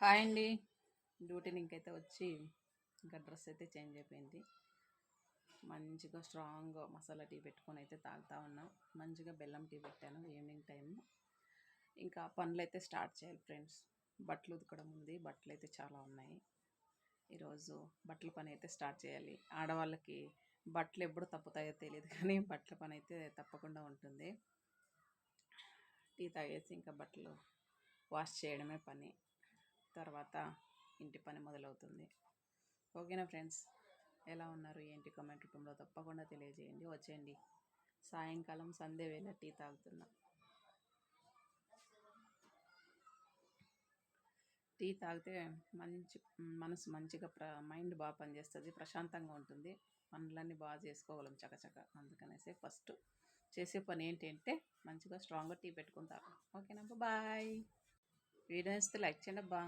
Hi అండి. డ్యూటీని ఇంకైతే వచ్చి ఇంకా డ్రెస్ అయితే చేంజ్ అయిపోయింది. మంచిగా స్ట్రాంగ్ మసాలా టీ పెట్టుకొని అయితే తాగుతా ఉన్నాం. మంచిగా బెల్లం టీ పెట్టాను ఈవినింగ్ టైం ఇంకా పనులు అయితే స్టార్ట్ చేయాలి ఫ్రెండ్స్. బట్టలు ఉతకడం ఉంది. బట్టలు అయితే చాలా ఉన్నాయి. ఈరోజు బట్టల పని అయితే స్టార్ట్ చేయాలి. ఆడవాళ్ళకి బట్టలు ఎప్పుడు తప్పుతాయో తెలియదు కానీ బట్టల పని అయితే తప్పకుండా ఉంటుంది. టీ తాగేసి ఇంకా బట్టలు వాష్ చేయడమే పని. తర్వాత ఇంటి పని మొదలవుతుంది. ఓకేనా ఫ్రెండ్స్? ఎలా ఉన్నారు? ఏంటి కామెంట్ రూపంలో తప్పకుండా తెలియజేయండి. వచ్చేయండి. సాయంకాలం సంధ్య వేళ టీ తాగుతున్నా. టీ తాగితే మంచి మనసు మంచిగా ప్ర మైండ్ బాగా పనిచేస్తుంది ప్రశాంతంగా ఉంటుంది. పనులన్నీ బాగా చేసుకోగలం చకచక. అందుకనేసి ఫస్ట్ చేసే పని ఏంటంటే మంచిగా స్ట్రాంగ్గా టీ పెట్టుకుంటారు ఓకేనా బాయ్. వీడియో ఇస్తే లైక్ చేయండి అబ్బా.